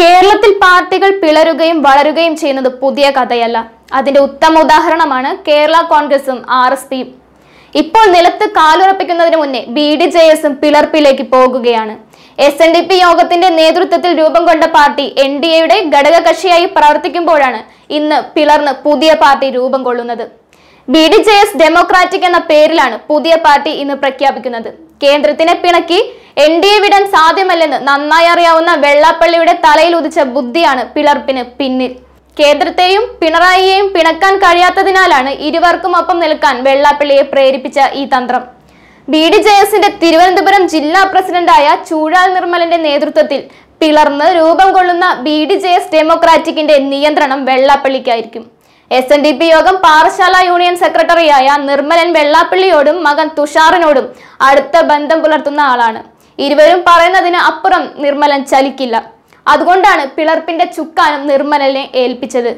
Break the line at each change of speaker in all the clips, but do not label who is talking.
കേരളത്തിൽ പാർട്ടികൾ പിളരുകയും വളരുകയും ചെയ്യുന്നത് പുതിയ കഥയല്ല. അതിന്റെ ഉത്തമ ഉദാഹരണമാണ് കേരള കോൺഗ്രസും ആർ എസ് പിയും. ഇപ്പോൾ നിലത്ത് കാലുറപ്പിക്കുന്നതിന് മുന്നേ ബി ഡി ജെ എസും പിളർപ്പിലേക്ക് പോകുകയാണ്. എസ് എൻ ഡി പി യോഗത്തിന്റെ നേതൃത്വത്തിൽ രൂപം കൊണ്ട പാർട്ടി എൻ ഡി എയുടെ ഘടകകക്ഷിയായി പ്രവർത്തിക്കുമ്പോഴാണ് ഇന്ന് പിളർന്ന് പുതിയ പാർട്ടി രൂപം കൊള്ളുന്നത്. B D J S Democratic എന്ന പേരിലാണ് പുതിയ പാർട്ടി ഇന്ന് പ്രഖ്യാപിക്കുന്നത്. കേന്ദ്രത്തിനെ പിണക്കി എൻ ഡി എ വിടാൻ സാധ്യമല്ലെന്ന് നന്നായി അറിയാവുന്ന വെള്ളാപ്പള്ളിയുടെ തലയിൽ ഉദിച്ച ബുദ്ധിയാണ് പിളർപ്പിന് പിന്നിൽ. കേന്ദ്രത്തെയും പിണറായിയെയും പിണക്കാൻ കഴിയാത്തതിനാലാണ് ഇരുവർക്കും ഒപ്പം നിൽക്കാൻ വെള്ളാപ്പള്ളിയെ പ്രേരിപ്പിച്ച ഈ തന്ത്രം. ബി ഡി ജെ എസിന്റെ തിരുവനന്തപുരം ജില്ലാ പ്രസിഡന്റായ ചൂഴാൽ നിർമ്മലന്റെ നേതൃത്വത്തിൽ പിളർന്ന് രൂപം കൊള്ളുന്ന ബി ഡി ജെ എസ് ഡെമോക്രാറ്റിക്കിന്റെ നിയന്ത്രണം വെള്ളാപ്പള്ളിക്കായിരിക്കും. എസ് എൻ ഡി പി യോഗം പാറശാല യൂണിയൻ സെക്രട്ടറിയായ നിർമ്മലൻ വെള്ളാപ്പള്ളിയോടും മകൻ തുഷാറിനോടും അടുത്ത ബന്ധം പുലർത്തുന്ന ആളാണ്. ഇരുവരും പറയുന്നതിന് അപ്പുറം നിർമ്മലൻ ചലിക്കില്ല. അതുകൊണ്ടാണ് പിളർപ്പിന്റെ ചുക്കാനും നിർമ്മലനെ ഏൽപ്പിച്ചത്.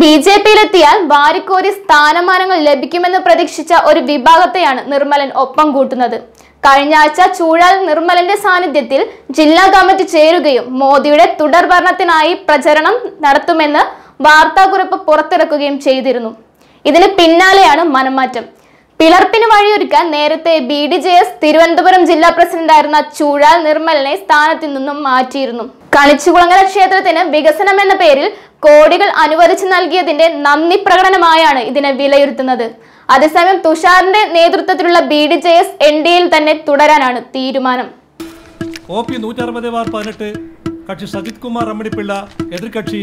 ബി ജെ പിയിലെത്തിയാൽ വാരിക്കോരി സ്ഥാനമാനങ്ങൾ ലഭിക്കുമെന്ന് പ്രതീക്ഷിച്ച ഒരു വിഭാഗത്തെയാണ് നിർമ്മലൻ ഒപ്പം കൂട്ടുന്നത്. കഴിഞ്ഞ ആഴ്ച ചൂഴാൽ നിർമ്മലന്റെ സാന്നിധ്യത്തിൽ ജില്ലാ കമ്മിറ്റി ചേരുകയും മോദിയുടെ തുടർ ഭരണത്തിനായി പ്രചരണം നടത്തുമെന്ന് വാർത്താക്കുറിപ്പ് പുറത്തിറക്കുകയും ചെയ്തിരുന്നു. ഇതിന് പിന്നാലെയാണ് മനംമാറ്റം. പിളർപ്പിന് വഴിയൊരുക്കാൻ നേരത്തെ B D J S Thiruvananthapuram ജില്ലാ പ്രസിഡന്റായിരുന്ന ചൂഴാൽ നിർമ്മലിനെ സ്ഥാനത്തു നിന്നും മാറ്റിയിരുന്നു. കണിച്ചുകുളങ്ങര ക്ഷേത്രത്തിന് വികസനം എന്ന പേരിൽ കോടികൾ അനുവദിച്ചു നൽകിയതിന്റെ നന്ദി പ്രകടനമായാണ് ഇതിനെ വിലയിരുത്തുന്നത്. അതേസമയം തുഷാറിന്റെ നേതൃത്വത്തിലുള്ള B D J S N D എയിൽ തന്നെ തുടരാനാണ് തീരുമാനം.
കക്ഷി സജിത് കുമാർ അമ്മിണിപ്പിള്ള എതിർകക്ഷി